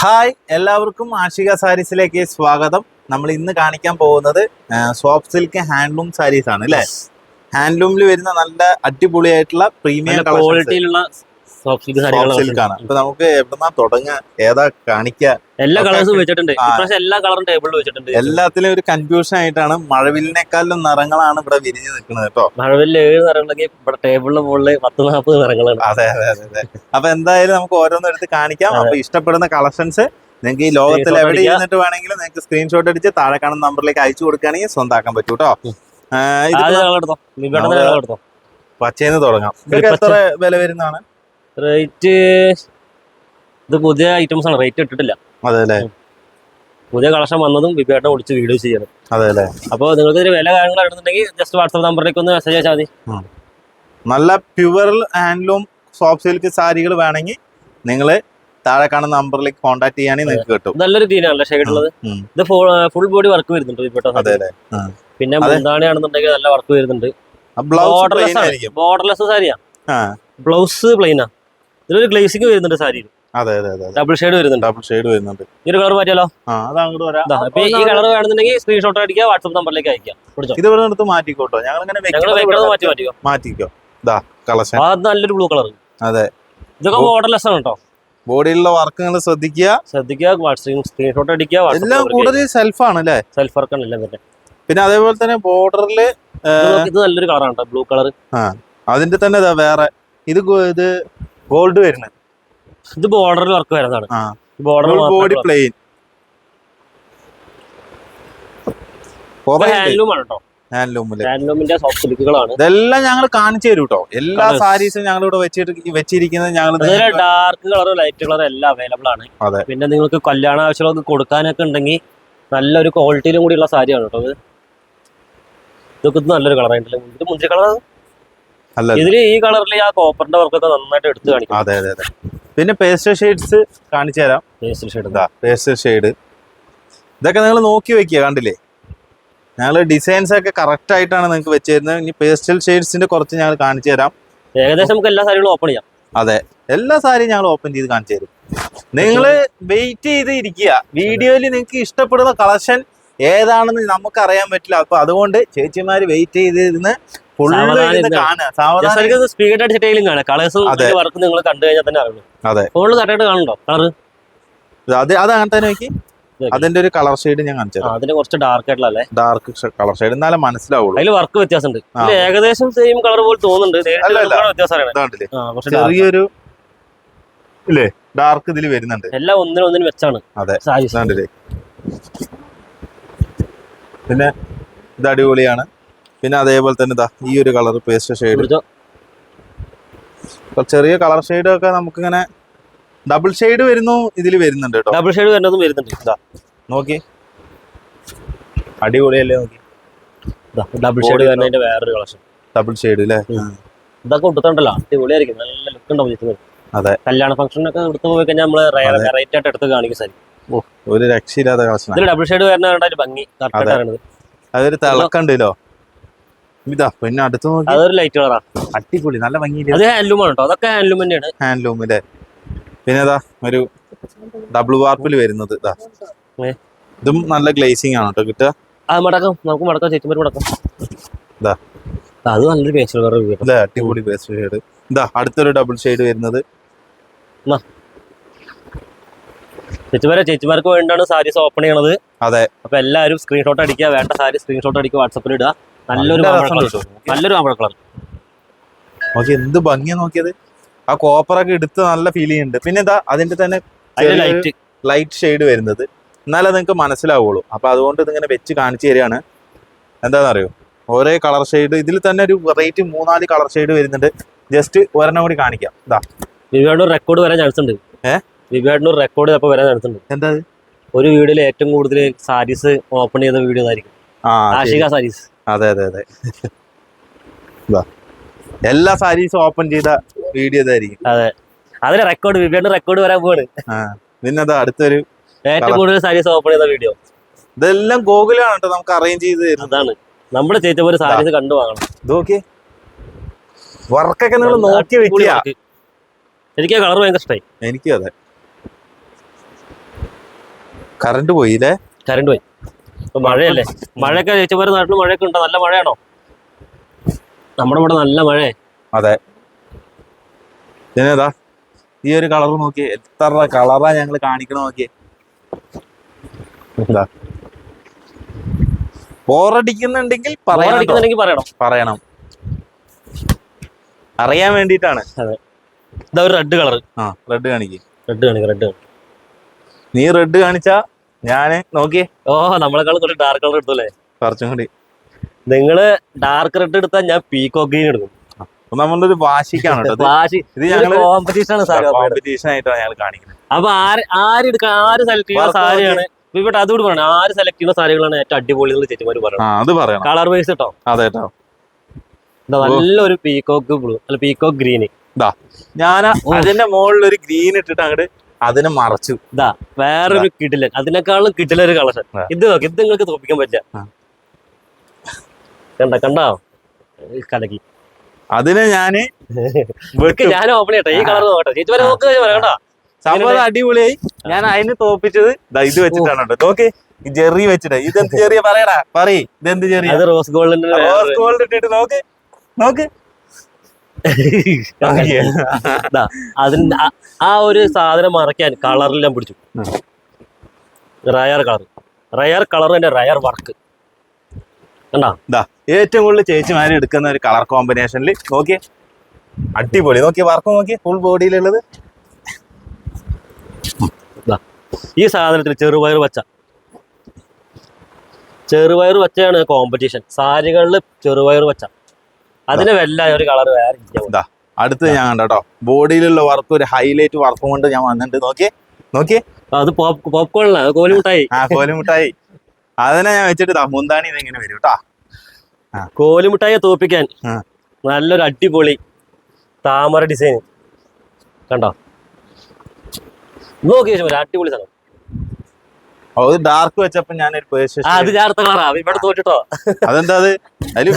Hi എല്ലാവർക്കും ആഷിക സാരീസിലേക്ക് സ്വാഗതം. നമ്മൾ ഇന്ന് കാണിക്കാൻ പോകുന്നത് സോഫ്റ്റ് സിൽക്ക് ഹാൻഡ്ലൂം സാരീസ് ആണ് അല്ലേ? ഹാൻഡ്ലൂമിൽ വരുന്ന നല്ല അടിപൊളിയായിട്ടുള്ള പ്രീമിയം ക്വാളിറ്റിയിലുള്ള സോഫ്റ്റ് സിൽക്ക് സോഫ്റ്റ് ആണ്. അപ്പൊ നമുക്ക് എവിടുന്നാ തുടങ്ങുക ഏതാ കാണിക്ക? എല്ലാ കളേഴ്സും വെച്ചിട്ടുണ്ട്. എല്ലാ കളറും ടേബിളിൽ വെച്ചിട്ടുണ്ട്. എല്ലാത്തിലും ഒരു കൺഫ്യൂഷൻ ആയിട്ടാണ് മഴവിലിനേക്കാളും നിറങ്ങളാണ് ഇവിടെ വിരിഞ്ഞു നിൽക്കുന്നത് കേട്ടോ. മഴവിൽ ഏഴ് നിറങ്ങളെങ്കിൽ ഇവിടെ ടേബിളിന് മുകളിൽ പത്ത് നാൽപ്പത് നിറങ്ങളാണ്. അതെ അതെ അതെ അതെ. അപ്പൊ എന്തായാലും നമുക്ക് ഓരോന്നും എടുത്ത് കാണിക്കാം. അപ്പൊ ഇഷ്ടപ്പെടുന്ന കളക്ഷൻസ് നിങ്ങൾക്ക് ഈ ലോകത്തിൽ എവിടെ. ഇരുന്നിട്ട് വേണമെങ്കിലും നിങ്ങൾക്ക് സ്ക്രീൻഷോട്ട് അടിച്ച് താഴെ കാണുന്ന നമ്പറിലേക്ക് അയച്ചു കൊടുക്കുകയാണെങ്കിൽ സ്വന്താക്കാൻ പറ്റൂ കേട്ടോ. പച്ചയെന്ന് തുടങ്ങാം. ഇതൊക്കെ. എത്ര വില വരുന്നതാണ്? റേറ്റ് ഇത് പുതിയ ഐറ്റംസ് ആണ്. റേറ്റ് ഇട്ടിട്ടില്ല. അതെ അല്ലേ പുതിയ കളക്ഷൻ വന്നതും വിപേട്ട വിളിച്ച് വീഡിയോ ചെയ്യണം. അതെ അല്ലേ അപ്പോൾ നിങ്ങൾക്ക് ഇതിന് വില കാര്യങ്ങൾ എടുത്തിട്ടുണ്ടെങ്കിൽ ജസ്റ്റ് വാട്സപ്പ് നമ്പറിലേക്ക് ഒന്ന് മെസ്സേജ് അയച്ചാൽ മതി. നല്ല പ്യുവർ ഹാൻഡ്ലൂം സോഫ്റ്റ് സിൽക്ക് സാരികൾ വേണമെങ്കിൽ നിങ്ങൾ താഴെ കാണുന്ന നമ്പറിലേക്ക് കോൺടാക്ട് ചെയ്യാനേ നിങ്ങൾക്ക് കിട്ടും. നല്ലൊരു തീരാണല്ലേ ഷെയ്ഡ് ഉള്ളത് ഇത് ഫുൾ ബോഡി വർക്ക് വരുന്നുണ്ട് വിപേട്ട അതെ അല്ലേ പിന്നെ. മുന്താണിയാണെന്നുണ്ടെങ്കിൽ നല്ല വർക്ക് വരുന്നുണ്ട്. ബോർഡർലെസ് ബോർഡർലെസ് സാരിയാ. ബ്ലൗസ് പ്ലെയിനാ ഇതിലൊരു ഗ്ലേസിംഗ് വരുന്നുണ്ട് സാരി അതെ അതെ അതെ ഡബിൾ ഷെയ്ഡ് വരുന്നുണ്ട്. ഡബിൾ ഷെയ്ഡ് വരുന്നുണ്ട്. ഈ ഒരു കളർ മാറ്റിയാലോ? ആ അത് അങ്ങോട്ട് വരാം. ദാ, ഈ കളർ വേണമെന്നുണ്ടെങ്കിൽ സ്ക്രീൻഷോട്ട് അടിക്കുക വാട്സ്ആപ്പ് നമ്പറിലേക്ക് അയക്കാം ഇത് ഇവിടെ നിന്ന് മാറ്റിക്കോട്ടോ. ഞങ്ങൾ ഇങ്ങനെ മാറ്റി മാറ്റിക്കോ. മാറ്റിക്കോ. ഇതാ കളക്ഷൻ ആ, അത് നല്ലൊരു ബ്ലൂ കളർ അതെ. ഇതൊക്കെ ബോർഡർലെസ് ആണ് കേട്ടോ ബോഡിയിലുള്ള വർക്ക് നിങ്ങൾ ശ്രദ്ധിക്കുക. ശ്രദ്ധിക്കുക സ്ക്രീൻഷോട്ട് അടിക്കുക എല്ലാം കൂടുതൽ സെൽഫ് ആണ് അല്ലേ? സെൽഫ് വർക്ക് ആണ് എല്ലാം തന്നെ. പിന്നെ അതേപോലെ തന്നെ ബോർഡറിൽ ഇത് നല്ലൊരു കളറാണ് ആണ് ബ്ലൂ കളർ അതിന്റെ തന്നെ വേറെ. ഇത് ഇത് ഗോൾഡ് വരുന്നത്. ഇത് ബോർഡറിൽ വർക്ക് വരുന്നതാണ്. ബോർഡർ ബോഡി പ്ലെയിൻ ഇതെല്ലാം ഞങ്ങൾ കാണിച്ചു തരും കേട്ടോ എല്ലാ. സാരീസും ഞങ്ങൾ ഇവിടെ വെച്ചിട്ട് വെച്ചിരിക്കുന്നത് ഞങ്ങൾ ഡാർക്ക് കളർ ലൈറ്റ് കളർ എല്ലാം അവൈലബിൾ ആണ്. പിന്നെ നിങ്ങൾക്ക് കല്യാണ ആവശ്യങ്ങളൊക്കെ കൊടുക്കാനൊക്കെ ഉണ്ടെങ്കിൽ നല്ലൊരു ക്വാളിറ്റിയിലും കൂടിയുള്ള സാരിയാണ് കേട്ടോ ഇത്. ഇതൊക്കെ നല്ലൊരു കളർ ആയിട്ടില്ല? ഇത് മുന്തിരി അല്ല ഇതിൽ ഈ കളറിൽ ആ കോപ്പറിന്റെ വർക്കൊക്കെ നന്നായിട്ട് എടുത്ത് കാണിക്കും അതെ അതെ അതെ. പിന്നെ പേസ്റ്റൽ ഷെയ്ഡ്സ് കാണിച്ചു തരാം. പേസ്റ്റൽ ഷെയ്ഡ് പേസ്റ്റൽ ഷെയ്ഡ് ഇതൊക്കെ നിങ്ങൾ നോക്കി വെക്കുക കണ്ടില്ലേ? ഞങ്ങൾ ഡിസൈൻസ് ഒക്കെ കറക്റ്റ് ആയിട്ടാണ് നിങ്ങൾക്ക് വെച്ചിരുന്നത് ഇനി പേസ്റ്റൽ ഷെയ്ഡ്സിന്റെ കുറച്ച് ഞങ്ങൾ കാണിച്ചു തരാം. ഏകദേശം നമുക്ക് എല്ലാ സാരികളും ഓപ്പൺ ചെയ്യാം. അതെ എല്ലാ സാരിയും ഞങ്ങൾ ഓപ്പൺ ചെയ്ത് കാണിച്ചു തരും. നിങ്ങൾ വെയിറ്റ് ചെയ്ത് ഇരിക്കുക. വീഡിയോയിൽ നിങ്ങൾക്ക് ഇഷ്ടപ്പെടുന്ന കളക്ഷൻ ഏതാണെന്ന് നമുക്ക് അറിയാൻ പറ്റില്ല. അപ്പൊ അതുകൊണ്ട് ചേച്ചിമാര് വെയിറ്റ് ചെയ്തിരുന്ന് സ്പീഡ് കാണാം കളേഴ്സും വർക്ക് നിങ്ങൾ കണ്ടു കഴിഞ്ഞാൽ തന്നെ അറിയുള്ളൂ അതെ. ഫോണിൽ കറക്റ്റായിട്ട് കാണുന്നുണ്ടോ? കളർ അത് അത് അങ്ങനെ തന്നെ നോക്കി. അതിന്റെ ഒരു കളർ ഷെയ്ഡ് ഞാൻ കാണിച്ചു തരാം. കുറച്ച് ഡാർക്ക് ആയിട്ടുള്ള ഡാർക്ക് കളർ ഷെയ്ഡ് എന്നാലേ മനസ്സിലാവുള്ളൂ. അതിൽ വർക്ക് വ്യത്യാസമുണ്ട്. ഏകദേശം സെയിം കളർ പോലെ തോന്നുന്നുണ്ട്. ചെറിയൊരു ഇല്ലേ? ഡാർക്ക് ഇതിൽ വരുന്നുണ്ട്. എല്ലാം ഒന്നിനും ഒന്നിനും വെച്ചാണ്. അതെ. പിന്നെ ഇത് അടിപൊളിയാണ്. പിന്നെ അതേപോലെ തന്നെ ഇതാ ഈ ഒരു കളർ പേസ്റ്റ് ഷെയ്ഡ്. ചെറിയ കളർ ഷെയ്ഡ് ഒക്കെ നമുക്ക് ഇങ്ങനെ ഡബിൾ ഷെയ്ഡ് വരുന്നു ഇതിൽ വരുന്നുണ്ട് കേട്ടോ ഡബിൾ ഷെയ്ഡ് വരുന്നതും വരുന്നുണ്ട്. നോക്കി. അടിപൊളിയല്ലേ നോക്കി. ഡബിൾ ഷെയ്ഡ് വരുന്നതിന്റെ വേറൊരു കളക്ഷൻ ഡബിൾ ഷെയ്ഡ് അല്ലേ ഇതൊക്കെ കൊടുത്തിട്ടുണ്ടല്ലോ അടിപൊളിയായിരിക്കും. നല്ല ലുക്ക് ഉണ്ടാവും ഇതിന്. അതെ. കല്യാണ ഫംഗ്ഷനൊക്കെ എടുത്ത് പോയി കഴിഞ്ഞാൽ നമ്മൾ റേറ്റ് ആയിട്ട് എടുത്ത് കാണിക്കും സാരി. ഒരു രക്ഷയില്ലാത്ത കളക്ഷൻ ഡബിൾ ഷെയ്ഡ് വരുന്ന കണ്ടാൽ ഭംഗി. കറക്റ്റ് അതൊരു തിളക്കണ്ടല്ലോ. ഇതാ പിന്നെ അടുത്ത് നോക്കി. അതൊരു ലൈറ്റ് കളറാ അടിപൊളി നല്ല ഭംഗിയില്ല? അത് ഹാൻഡ്ലൂം ആണ് കേട്ടോ അതൊക്കെ ഹാൻഡ്ലൂം തന്നെയാണ്. ഹാൻഡ്ലൂം അല്ലേ പിന്നെ ഇതാ ഒരു ഡബിൾ വാർപ്പിൽ വരുന്നത്. ഇതാ. ഇതും നല്ല ഗ്ലേസിംഗ് ആണ് കേട്ടോ കിട്ടുക. അത് മടക്കാം. നമുക്ക് മടക്കാം ചേച്ചിമാർ മടക്കാം. ദാ. അത് നല്ലൊരു പേസ്റ്റ് കളർ അല്ലേ അടിപൊളി പേസ്റ്റ് ഷെയ്ഡ് ഇതാ അടുത്തൊരു ഡബിൾ ഷെയ്ഡ് വരുന്നത്. ചേച്ചിമാരെ ചേച്ചിമാർക്ക് വേണ്ടിയാണ് സാരീസ് ഓപ്പൺ ചെയ്യണത്. അതെ. അപ്പൊ എല്ലാവരും സ്ക്രീൻഷോട്ട് അടിക്കുക. വേണ്ട സാരി സ്ക്രീൻഷോട്ട് അടിക്കുക. വാട്സപ്പിൽ ഇടുക. നല്ലൊരു. നല്ലൊരു മാമ്പഴ കളർ നോക്കി എന്ത് ഭംഗിയാ നോക്കിയത്. ആ കോപ്പറൊക്കെ എടുത്ത് നല്ല ഫീൽ ചെയ്യുന്നുണ്ട്. പിന്നെ എന്താ അതിന്റെ തന്നെ ലൈറ്റ് ലൈറ്റ് ഷെയ്ഡ് വരുന്നത്. എന്നാലേ നിങ്ങൾക്ക് മനസ്സിലാവുള്ളൂ. അപ്പൊ അതുകൊണ്ട് ഇതിങ്ങനെ വെച്ച് കാണിച്ചു തരികയാണ്. എന്താണെന്നറിയോ ഓരോ കളർ ഷെയ്ഡ് ഇതിൽ തന്നെ ഒരു വെറൈറ്റി മൂന്നാൽ കളർ ഷെയ്ഡ് വരുന്നുണ്ട്. ജസ്റ്റ് ഒരെണ്ണം കൂടി കാണിക്കാം. ഇതാ വിവേടിന് റെക്കോർഡ് വരാൻ ചാൻസ് ഉണ്ട്. ഏഹ് വിവേടിന് റെക്കോർഡ് ചിലപ്പോൾ വരാൻ ചാൻസ് ഉണ്ട്. എന്താ ഒരു വീഡിയോയിൽ ഏറ്റവും കൂടുതൽ സാരീസ് ഓപ്പൺ ചെയ്ത വീഡിയോ ആയിരിക്കും ആ ശരി. ആഷിക സാരീസ് അതെ അതെ അതെ. എല്ലാ സാരീസും ഓപ്പൺ ചെയ്ത വീഡിയോ ഇതായിരിക്കും. അതിന് റെക്കോർഡ് വിവേടിന് റെക്കോർഡ് വരാൻ പോവാണ്. പിന്നെ അതാ അടുത്തൊരു ഏറ്റവും. കൂടുതൽ സാരീസ് ഓപ്പൺ ചെയ്ത വീഡിയോ ഇതെല്ലാം ഗോകുലാണ് കേട്ടോ നമുക്ക് അറേഞ്ച് ചെയ്ത് തരുന്നത്. അതാണ്. നമ്മുടെ ചേച്ചി സാരീസ് കണ്ടു വാങ്ങണം. ഇത് നോക്കിയേ വർക്കൊക്കെ നിങ്ങൾ നോക്കി വെക്കുക. എനിക്ക് കളർ ഭയങ്കര ഇഷ്ടമായി എനിക്കും അതെ. കറണ്ട് പോയില്ലേ കറണ്ട് പോയി. മഴയല്ലേ? മഴയൊക്കെ ചേച്ചിമാരുടെ നാട്ടിൽ മഴയൊക്കെ ഉണ്ടോ? നല്ല മഴയാണോ? നമ്മുടെ ഇവിടെ നല്ല മഴ അതെ. ഇതിനേതാ ഈ ഒരു കളർ നോക്കി എത്ര കളറാ ഞങ്ങൾ കാണിക്കണ നോക്കിയേ എന്താ ബോറടിക്കുന്നുണ്ടെങ്കിൽ പറയണം പറയണം. അറിയാൻ അതെ. ഇതാ ഒരു റെഡ് കളർ ആ റെഡ് കാണിക്കേ. റെഡ് കാണിക്ക റെഡ് നീ റെഡ് കാണിച്ചാ ഞാൻ നോക്കി ഓ നമ്മളെക്കാൾ കുറച്ച് ഡാർക്ക് കളർ എടുത്തല്ലേ? കുറച്ചും കൂടി. നിങ്ങൾ ഡാർക്ക് റെഡ് എടുത്താൽ ഞാൻ പീക്കോ ഗ്രീൻ എടുക്കും. നമ്മളൊരു ഒരു വാശിക്കാണ് കേട്ടോ. വാശി. ഇത് കോമ്പറ്റീഷൻ ആണ് കോമ്പറ്റീഷൻ ആയിട്ടാണ് ഞങ്ങൾ കാണിക്കുന്നത്. അപ്പൊ ആര് ആര് എടുക്കാൻ ആര് സെലക്ട് ചെയ്യുന്ന സാരിയാണ്? ഇവിടെ അതുകൂടി പറയണം. ആര് സെലക്ട് ചെയ്യുന്ന സാരികളാണ് ഏറ്റവും അടിപൊളി എന്ന് ചേച്ചിമാര് പറയണം. അത് പറയണം. കളർ വൈസ് കേട്ടോ അതെ കേട്ടോ നല്ലൊരു പീക്കോക്ക് ബ്ലൂ അല്ല പീക്കോക്ക് ഗ്രീന് ഞാൻ അതിന്റെ മുകളിൽ ഒരു ഗ്രീൻ ഇട്ടിട്ട് അങ്ങോട്ട് അതിനെ മറച്ചു. ഇതാ വേറൊരു കിടിലൻ. അതിനേക്കാളും കിടിലൊരു കളക്ഷൻ ആ. ഇത് നോക്കി ഇത് നിങ്ങൾക്ക് തോപ്പിക്കാൻ പറ്റില്ല. കണ്ട കണ്ടോ? കലക്കി. അതിനെ ഞാൻ ഞാൻ ഓപ്പൺ ചെയ്യട്ടെ. ഈ കളർ നോക്കട്ടെ. ചേച്ചി വരെ നോക്കുക കണ്ടോ? സംഭവം അടിപൊളിയായി. ഞാൻ അതിന് തോപ്പിച്ചത് ഇത് വെച്ചിട്ടാണ് കേട്ടോ നോക്ക് ഈ ജെറി വെച്ചിട്ട്. ഇതെന്ത് ചെറിയ പറയടാ. പറയ് ഇതെന്ത് ചെറിയ റോസ് ഗോൾഡ് റോസ് ഗോൾഡ് ഇട്ടിട്ട് നോക്ക് നോക്ക്. അതിന് ആ- ഒരു സാധനം മറയ്ക്കാൻ കളറെല്ലാം പിടിച്ചു. റയർ കളർ റയർ കളർ തന്നെ റയർ വർക്ക് കണ്ടാ? ഏറ്റവും കൂടുതൽ ചേച്ചിമാര് എടുക്കുന്ന ഒരു കളർ കോമ്പിനേഷനിൽ നോക്കിയേ. അടിപൊളി. നോക്കിയേ വർക്ക് നോക്കിയേ. ഫുൾ ബോഡിയിലുള്ളത് ഈ സാധനത്തിൽ ചെറുപയർ വച്ച ചെറുപയർ വച്ചയാണ് കോമ്പറ്റീഷൻ സാരികളിൽ ചെറുപയർ പച്ച. അതിന് വെല്ലായ ഒരു കളർ വേറെ ദാ അടുത്ത് ഞാൻ കണ്ടോ ബോഡിയിലുള്ള വർക്ക് ഒരു ഹൈലൈറ്റ് വർക്കും കൊണ്ട് ഞാൻ വന്നിട്ടുണ്ട്. നോക്കിയേ നോക്കിയേ. അത് പോപ്കോണിലാണ് കോലിമുട്ടായി. ആ കോലുമുട്ടായി. അതിനെ ഞാൻ വെച്ചിട്ട് മുന്താണി ഇതെങ്ങനെ വരും കേട്ടാ കോലിമുട്ടായി തോപ്പിക്കാൻ. നല്ലൊരു അടിപൊളി താമര ഡിസൈൻ. കണ്ടോ? നോക്കി അടിപൊളി സാധനം. അത് ഡാർക്ക് വെച്ചപ്പോ ഞാൻ ഒരു പേഴ്സ് ആ, അത് ഞാൻ അടുത്ത കളറാ. ഇവിടെ തോറ്റിട്ടോ അതെന്താ അത്? അതിൽ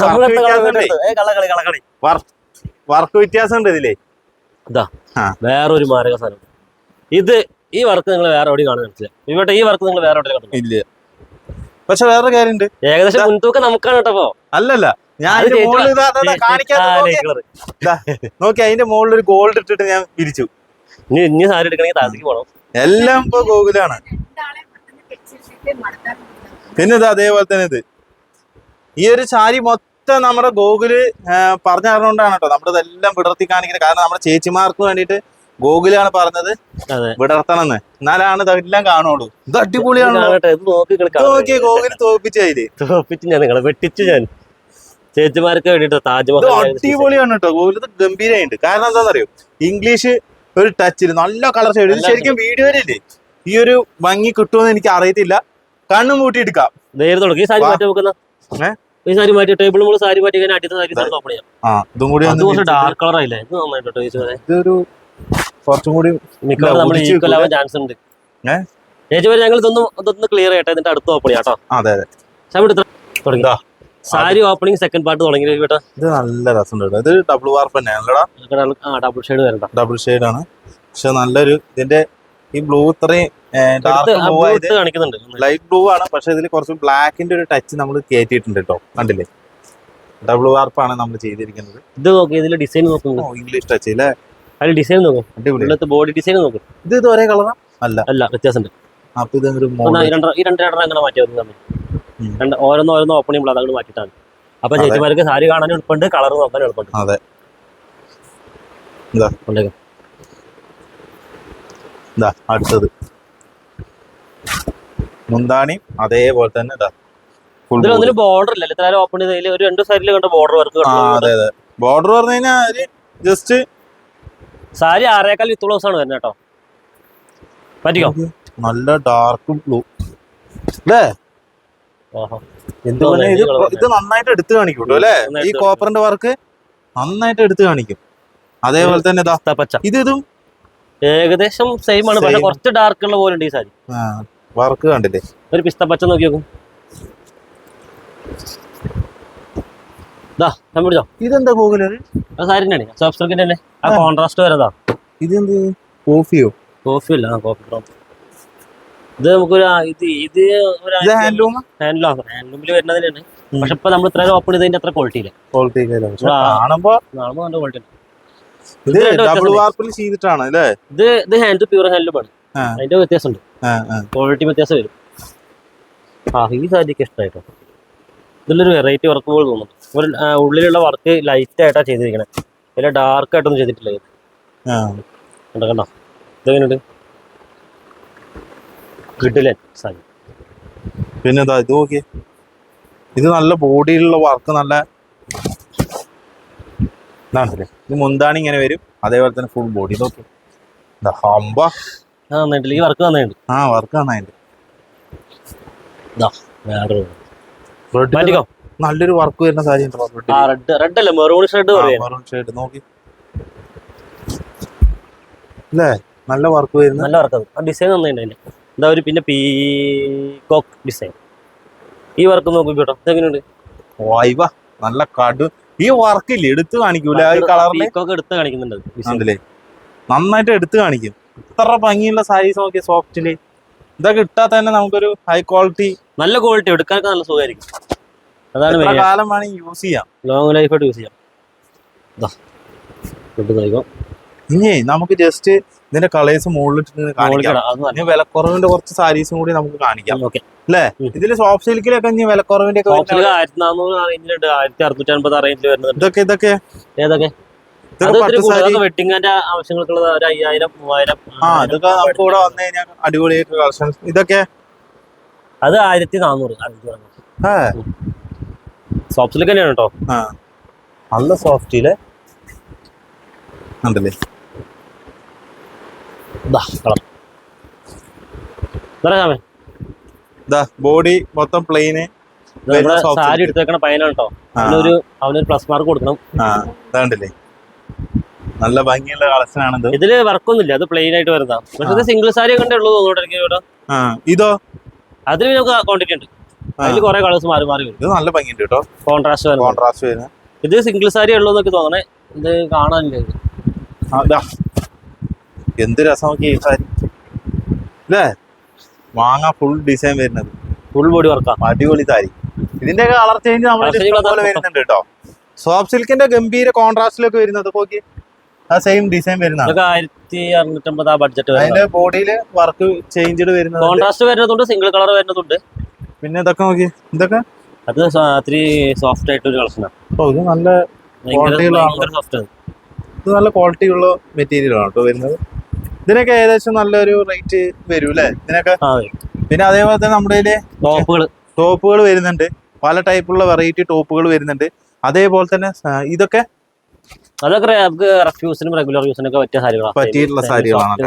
വർക്ക് വ്യത്യാസം ഉണ്ട്. ഇതിലേ. ഇതാ. വേറൊരു മാരക സാധനം. ഇത് ഈ വർക്ക് നിങ്ങൾ വേറെ എവിടെയും കാണാൻ പറ്റില്ല. ഇവിടെ ഈ വർക്ക് നിങ്ങൾ വേറെ എവിടെയും ഇല്ല. പക്ഷെ വേറെ കാര്യമുണ്ട്. ഏകദേശം മുൻതൂക്കം നമുക്കാണ് കേട്ടോ അല്ലല്ല. ഞാൻ. നോക്കി അതിന്റെ മുകളിൽ ഒരു ഗോൾഡ് ഇട്ടിട്ട് ഞാൻ പിരിച്ചു ഇനി ഇനി സാരി എടുക്കണമെങ്കിൽ താഴത്തേക്ക് പോകണം എല്ലാം ഇപ്പൊ ഗോകുലാണ്. പിന്നെ ഇത് അതേപോലെ തന്നെ ഇത്? ഈ ഒരു സാരി മൊത്തം നമ്മുടെ ഗോകുൽ പറഞ്ഞു തരണോണ്ടാണ് കേട്ടോ. നമ്മുടെ ഇതെല്ലാം വിടർത്തി കാണിക്കുന്നത് കാരണം നമ്മുടെ ചേച്ചിമാർക്ക് വേണ്ടിയിട്ട് ഗോകുലാണ് പറഞ്ഞത്. വിടർത്തണം എന്ന് എന്നാലാണ് ഇതെല്ലാം കാണുള്ളൂ. ഇത് അടിപൊളിയാണ് നോക്കി തോപ്പിച്ച് ഞാൻ നിങ്ങളെ വെട്ടിച്ചു ഞാൻ. ചേച്ചിമാർക്ക് വേണ്ടിട്ട് താജ്മഹൽ അടിപൊളിയാണ് കേട്ടോ. ഗോകുൽ ഇത് ഗംഭീരമായിട്ട് കാരണം എന്താണെന്നറിയോ? ഇംഗ്ലീഷ് ഒരു ടച്ചിൽ നല്ല കളർ ഷെയ്ഡ് ശരിക്കും വീഡിയോ ശരിക്കും വീഡിയോയിലല്ലേ? ഈ ഒരു ഭംഗി കിട്ടുമെന്ന് എനിക്ക് അറിയത്തില്ല. കണ്ണും കൂട്ടി എടുക്കാം തുടങ്ങി. ഈ സാരി വാ. മാറ്റി വെക്കുന്ന ഈ സാരി മാറ്റി ടേബിൾ മുകളിൽ സാരി മാറ്റി കഴിഞ്ഞാൽ അടിത്ത സാരി ദേ. ഓപ്പൺ ചെയ്യാം ഇതും കൂടി അത് കുറച്ച് ഡാർക്ക് കളർ ആയില്ലേ? ഇത് നന്നായിട്ട് ഇതൊരു കുറച്ചും കൂടി മിക്കവാറും നമ്മൾ ഒടിച്ച് ഈക്വൽ ആവാൻ ചാൻസ് ഉണ്ട്. ഏ? ചേച്ചി വരെ ഞങ്ങൾ ഇതൊന്ന് ഇതൊന്ന് ക്ലിയർ ചെയ്യട്ടെ. എന്നിട്ട് അടുത്ത ഓപ്പൺ ചെയ്യാം കേട്ടോ അതെ അതെ. സാരി തുടങ്ങി. ഓപ്പണിംഗ് സെക്കൻഡ് പാർട്ട് തുടങ്ങി കേട്ടോ. ഇത് നല്ല രസമുണ്ട് ഇത് ഡബിൾ വാർപ്പ് തന്നെയാണല്ലോടാ ഡബിൾ ഷെയ്ഡ് വരണ്ട. ഡബിൾ ഷെയ്ഡ് ആണ്. പക്ഷെ നല്ലൊരു ഇതിന്റെ ഈ ബ്ലൂ ഇത്രയും ലൈറ്റ് ബ്ലൂ ആണ്. പക്ഷെ ഇതിൽ കുറച്ച് ബ്ലാക്കിന്റെ ഒരു ടച്ച് നമ്മൾ കയറ്റിയിട്ടുണ്ട് കേട്ടോ കണ്ടില്ലേ? ഡബിൾ വാർപ്പാണ് നമ്മൾ ചെയ്തിരിക്കുന്നത്. ഇത് നോക്കി ഇതിൽ ഡിസൈൻ നോക്കുന്നു ഇംഗ്ലീഷ് ടച്ച് അല്ലേ അതിൽ ഡിസൈൻ നോക്കും. അടിപൊളി. ബോഡി ഡിസൈൻ നോക്കും. ഇത് ഇത് ഒരേ കളറാ അല്ല. അല്ല വ്യത്യാസമുണ്ട്. അപ്പൊ ഇത് ഒരു ഈ രണ്ട് രണ്ടര അങ്ങനെ മാറ്റി തമ്മിൽ. രണ്ട് ഓരോന്ന് ഓരോന്ന് ഓപ്പൺ ചെയ്യുമ്പോൾ അതങ്ങോട്ട് മാറ്റിയിട്ടാണ്. അപ്പൊ ചേച്ചിമാർക്ക് സാരി കാണാൻ എളുപ്പമുണ്ട് കളർ നോക്കാൻ എളുപ്പമുണ്ട്. അതെ. അടുത്തത്. മുന്താണി അതേപോലെ തന്നെ ഇതാ. ബോർഡർ ഇല്ല ഇത്ര ഓപ്പൺ ചെയ്തതിൽ ഒരു രണ്ട് സൈഡിൽ കണ്ട ബോർഡർ വർക്ക് അതെ അതെ. ബോർഡർ പറഞ്ഞു കഴിഞ്ഞാൽ ജസ്റ്റ് സാരി ആറേക്കാൾ വിത്ത് ബ്ലൗസ് ആണ് വരുന്നത് കേട്ടോ. പറ്റിക്കോ? നല്ല ഡാർക്ക് ബ്ലൂ അല്ലേ? ഓഹോ. എന്ത് ഇത് ഇത് നന്നായിട്ട് എടുത്തു കാണിക്കും അല്ലേ? ഈ കോപ്പറിന്റെ വർക്ക് നന്നായിട്ട് എടുത്തു കാണിക്കും. അതേപോലെ തന്നെ ഇത്. ഇതും ഏകദേശം സെയിം ആണ്. പക്ഷെ കുറച്ച് ഡാർക്ക് ഉള്ള പോലെ ഉണ്ട് ഈ സാരി. വർക്ക് കണ്ടില്ലേ? ഒരു പിസ്ത പച്ച നോക്കി നോക്കും. ഇതെന്താ ഗൂഗിൾ സാരി തന്നെയാണ് സോഫ്റ്റ് സിൽക്കിന്റെ തന്നെ ആ. കോൺട്രാസ്റ്റ് വരതാ ഇതെന്ത്? കോഫിയോ? കോഫി അല്ല ആ കോഫി ബ്രൗൺ ഇത് നമുക്കൊരു ഇത് ഇത് ഒരു ഹാൻഡ്ലൂം ഹാൻഡ്ലൂം ഹാൻഡ്ലൂമിൽ വരുന്നതിനാണ് പക്ഷെ ഇപ്പൊ നമ്മൾ ഇത്രയും ഓപ്പൺ ചെയ്തതിന്റെ അത്ര ക്വാളിറ്റി ഇല്ല. ക്വാളിറ്റി കാണുമ്പോ കാണുമ്പോ നല്ല ക്വാളിറ്റി ഇത് ഡബിൾ വാർപ്പിൽ ചെയ്തിട്ടാണ് അല്ലേ? ഇത് ഇത് ഹാൻഡ് പ്യൂർ ഹാൻഡ്ലൂം ആണ്. അതിന്റെ വ്യത്യാസമുണ്ട്. ക്വാളിറ്റി വ്യത്യാസം വരും. ആ ഈ സാരിക്ക് ഇഷ്ടമായിട്ടോ ഇതിലൊരു വെറൈറ്റി വർക്ക് പോലെ തോന്നുന്നു ഒരു ഉള്ളിലുള്ള വർക്ക് ലൈറ്റ് ആയിട്ടാ ചെയ്തിരിക്കണേ. ഇതിൽ ഡാർക്ക് ആയിട്ടൊന്നും ചെയ്തിട്ടില്ല ഇത്. കണ്ടോ കണ്ടോ? ഇതെങ്ങനെയുണ്ട്? കിട്ടില്ല സാരി. പിന്നെ ഇതാ ഇത് നോക്കി ഇത് നല്ല ബോഡിയിലുള്ള വർക്ക് നല്ല ഇത് മുന്താണി ഇങ്ങനെ വരും. അതേപോലെ തന്നെ ഫുൾ ബോഡി നോക്കി ഹമ്പ. ആ നന്നായിട്ടില്ല ഈ വർക്ക് നന്നായിട്ടുണ്ട്. ആ വർക്ക് നന്നായിട്ട് ഇതാ റെഡ് മാറ്റിക്കോ. നല്ലൊരു വർക്ക് വരുന്ന സാരി ആ റെഡ് റെഡ് അല്ല? മെറൂൺ ഷെഡ് പറയാം ഷെഡ് നോക്കി. അല്ലേ? നല്ല വർക്ക് വരുന്ന നല്ല വർക്ക് ആ ഡിസൈൻ നന്നായിട്ട് അതിന്റെ എന്താ ഒരു പിന്നെ പീകോക്ക് ഡിസൈൻ ഈ വർക്ക് നോക്കി കേട്ടോ ഇതെങ്ങനെയുണ്ട്? വൈവ നല്ല കടു ഈ വർക്കില്ല എടുത്ത് കാണിക്കൂല? പീകോക്ക് എടുത്ത് കാണിക്കുന്നുണ്ട് നന്നായിട്ട് എടുത്ത് കാണിക്കും. ഇത്ര ഭംഗിയുള്ള സാരീസ് നോക്കിയ സോഫ്റ്റിൽ ഇതൊക്കെ ഇട്ടാൽ തന്നെ നമുക്കൊരു ഹൈ ക്വാളിറ്റി നല്ല ക്വാളിറ്റി എടുക്കാനൊക്കെ നല്ല സുഖമായിരിക്കും. അതാണ് കാലം വേണമെങ്കിൽ യൂസ് ചെയ്യാം ലോങ് ലൈഫായിട്ട് യൂസ് ചെയ്യാം. ഇനി നമുക്ക് ജസ്റ്റ് ഇതിന്റെ കളേഴ്സ് മുകളിലിട്ട് കാണിക്കാം. വിലക്കുറവിന്റെ കുറച്ച് സാരീസും കൂടി നമുക്ക് കാണിക്കാം. അല്ലേ? ഇതിൽ സോഫ്റ്റ് സിൽക്കിലൊക്കെ ഇനി വിലക്കുറവിന്റെ ഇതൊക്കെ ഇതൊക്കെ? ഏതൊക്കെ? വെട്ടിങ്ങിന്റെ ആവശ്യങ്ങൾക്കുള്ളത് ഒരു അയ്യായിരം മൂവായിരം ആ ഇതൊക്കെ നമുക്ക് ഇവിടെ വന്നു കഴിഞ്ഞാൽ അടിപൊളിയായിട്ട് കളക്ഷൻസ്. ഇതൊക്കെ? അത് ആയിരത്തി നാനൂറ് സോപ്സിലേക്ക് തന്നെയാണ് കേട്ടോ നല്ല സോഫ്റ്റിലെ ഉണ്ടല്ലേ? ബോഡി മൊത്തം പ്ലെയിന് സാരി എടുത്തേക്കണ പയ്യനാണ് കേട്ടോ അവനൊരു അവനൊരു പ്ലസ് മാർക്ക് കൊടുക്കണം. ആ ഇതാണ്ടല്ലേ നല്ല ഭംഗിയുള്ള കളക്ഷൻ ആണിത് ഇതിൽ വർക്കൊന്നുമില്ല അത് പ്ലെയിൻ ആയിട്ട് വരുന്ന പക്ഷെ ഇത് സിംഗിൾ സാരി കണ്ടേ ഉള്ളൂ തോന്നുന്നു എനിക്ക് ഇവിടെ. ആ ഇതോ? അതിന് നമുക്ക് ക്വാണ്ടിറ്റി ഉണ്ട്. അതിൽ കുറെ കളേഴ്സ് മാറി മാറി വരും. ഇത് നല്ല ഭംഗിയുണ്ട് കേട്ടോ. കോൺട്രാസ്റ്റ് കോൺട്രാസ്റ്റ് വരുന്നത്. ഇത് സിംഗിൾ സാരി ഉള്ളൂ എന്നൊക്കെ തോന്നണേ. ഇത് കാണാനില്ല ഇത്. എന്ത് രസം ഈ സാരി. അല്ലേ മാങ്ങ ഫുൾ ഡിസൈൻ വരുന്നത്. ഫുൾ ബോഡി വർക്കാണ് അടിപൊളി സാരി. ഇതിന്റെ കളർ ചേഞ്ച് നമ്മൾ. വരുന്നുണ്ട് കേട്ടോ. സോഫ്റ്റ് സിൽക്കിന്റെ ഗംഭീര കോൺട്രാസ്റ്റിലൊക്കെ വരുന്നത് നോക്കി ആ സെയിം ഡിസൈൻ വരുന്നത് ആയിരത്തി അറുന്നൂറ്റമ്പത് ആ ബഡ്ജറ്റ് അതിന്റെ ബോഡിയിൽ വർക്ക് ചേഞ്ച്ഡ് വരുന്നത് കോൺട്രാസ്റ്റ് വരുന്നതുണ്ട്. സിംഗിൾ കളർ വരുന്നതുണ്ട്. പിന്നെ ഇതൊക്കെ നോക്കി ഇതൊക്കെ? അത് അത്ര സോഫ്റ്റ് ആയിട്ടൊരു കളക്ഷനാണ് ഓ ഇത് നല്ല സോഫ്റ്റ് ഇത് നല്ല ക്വാളിറ്റി ഉള്ള മെറ്റീരിയൽ ആണ് കേട്ടോ വരുന്നത്. ഇതിനൊക്കെ ഏകദേശം നല്ലൊരു റേറ്റ് വരും അല്ലേ ഇതിനൊക്കെ പിന്നെ അതേപോലെ തന്നെ നമ്മുടെ ടോപ്പുകൾ ടോപ്പുകൾ വരുന്നുണ്ട്. പല ടൈപ്പുള്ള വെറൈറ്റി ടോപ്പുകൾ വരുന്നുണ്ട്. അതേപോലെ തന്നെ ഇതൊക്കെ അതൊക്കെ നമുക്ക് റെഫ്യൂസിനും റെഗുലർ യൂസിനും ഒക്കെ പറ്റിയ സാരികളാണ് പറ്റിയിട്ടുള്ള സാരികളാണ്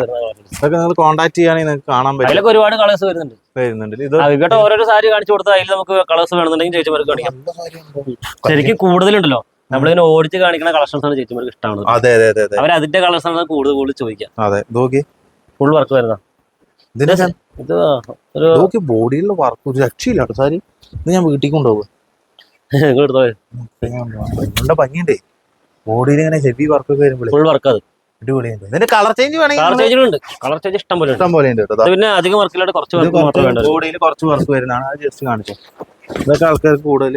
ഇതൊക്കെ നിങ്ങൾ കോൺടാക്ട് ചെയ്യുകയാണെങ്കിൽ നിങ്ങൾക്ക് കാണാൻ പറ്റും. അതിലൊക്കെ ഒരുപാട് കളേഴ്സ് വരുന്നുണ്ട്. വരുന്നുണ്ട്. ഇത് ഇവിടെ ഓരോരോ സാരി കാണിച്ചു കൊടുത്താൽ അതിൽ നമുക്ക് കളേഴ്സ് വേണമെന്നുണ്ടെങ്കിൽ ചേച്ചിമാർക്ക് കാണിക്കാം. ശരിക്കും കൂടുതലുണ്ടല്ലോ. നമ്മളിങ്ങനെ ഓടിച്ച് കാണിക്കുന്ന കളക്ഷൻസ് ആണ് ചേച്ചിമാർക്ക് ഇഷ്ടമാണ് അതെ അതെ അതെ അവർ അതിന്റെ കളേഴ്സ് ആണ് കൂടുതൽ കൂടുതൽ ചോദിക്കുക. അതെ നോക്കി. ഫുൾ വർക്ക് വരുന്ന ഇതിന്റെ ഇത് ഒരു ബോഡിയിലുള്ള വർക്ക് ഒരു രക്ഷയില്ല കേട്ടോ സാരി. ഇത് ഞാൻ വീട്ടിൽ കൊണ്ടുപോകും. ഭംഗിയുണ്ടേ. ബോഡിയിൽ ഇങ്ങനെ ഹെവി വർക്ക് ഒക്കെ ഫുൾ വർക്ക് അത്. അടിപൊളിയുണ്ട് ഇതിന്റെ കളർ ചേഞ്ച് കളർ ചേഞ്ച് ഉണ്ട്. കളർ ചേഞ്ച് ഇഷ്ടം പോലെ ഉണ്ട്. ഇഷ്ടം പോലെ ഉണ്ട് കേട്ടോ. പിന്നെ അധികം കുറച്ച് വർക്ക് മാത്രമേ വേണ്ടത് ബോഡിയിൽ കുറച്ച് വർക്ക് വരുന്നതാണ്. അത് ജസ്റ്റ് കാണിച്ചു. ഇതൊക്കെ ആൾക്കാർക്ക് കൂടുതൽ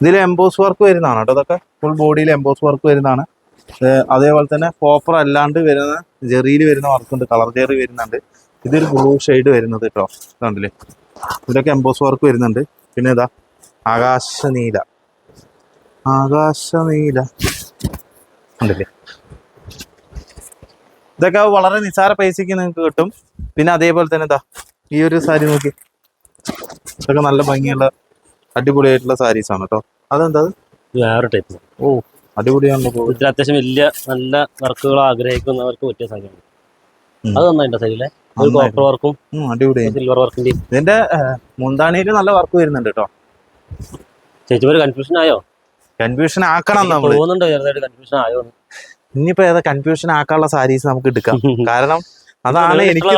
ഇതിൽ എംബോസ് വർക്ക് വരുന്നതാണ് കേട്ടോ ഇതൊക്കെ. ഫുൾ ബോഡിയിൽ എംബോസ് വർക്ക് വരുന്നതാണ്. അതേപോലെ തന്നെ കോപ്പർ അല്ലാണ്ട് വരുന്ന ജെറിയിൽ വരുന്ന വർക്ക് ഉണ്ട്. കളർ ജെറി വരുന്നുണ്ട്. ഇതൊരു ബ്ലൂ ഷെയ്ഡ് വരുന്നത് കേട്ടോ കണ്ടില്ലേ? ഇതിലൊക്കെ എംബോസ് വർക്ക് വരുന്നുണ്ട്. പിന്നെ ഇതാ ആകാശനീല. ആകാശനീല. ആകാശ നീല ഉണ്ടല്ലേ ഇതൊക്കെ വളരെ നിസ്സാര പൈസക്ക് നിങ്ങൾക്ക് കിട്ടും. പിന്നെ അതേപോലെ തന്നെ എന്താ ഈ ഒരു സാരി നോക്കി. ഇതൊക്കെ നല്ല ഭംഗിയുള്ള അടിപൊളിയായിട്ടുള്ള സാരീസ് ആണ് കേട്ടോ അതെന്താ അത്? വേറെ ടൈപ്പ് ഓ അടിപൊളിയാണല്ലോ. ഇതിൽ അത്യാവശ്യം വലിയ നല്ല വർക്കുകൾ ആഗ്രഹിക്കുന്നവർക്ക് പറ്റിയ സാരിയാണ്. അത് നന്നായിട്ട് സാരിയില്ലേ ഒരു നന്നായിട്ട്. കോപ്പർ വർക്കും ഉം, അടിപൊളിയായി. സിൽവർ വർക്കിന്റെ ഇതിന്റെ മുന്താണിയിൽ നല്ല വർക്ക് വരുന്നുണ്ട് കേട്ടോ. ചേച്ചിമാര് കൺഫ്യൂഷൻ ആയോ? കൺഫ്യൂഷൻ ആക്കണം നമ്മൾ തോന്നുന്നുണ്ട് ചെറുതായിട്ട് കൺഫ്യൂഷൻ ആയോ. ഇനിയിപ്പോ ഏതാ കൺഫ്യൂഷൻ ആക്കാനുള്ള സാരീസ് നമുക്ക് എടുക്കാം. കാരണം അതാണ് എനിക്ക്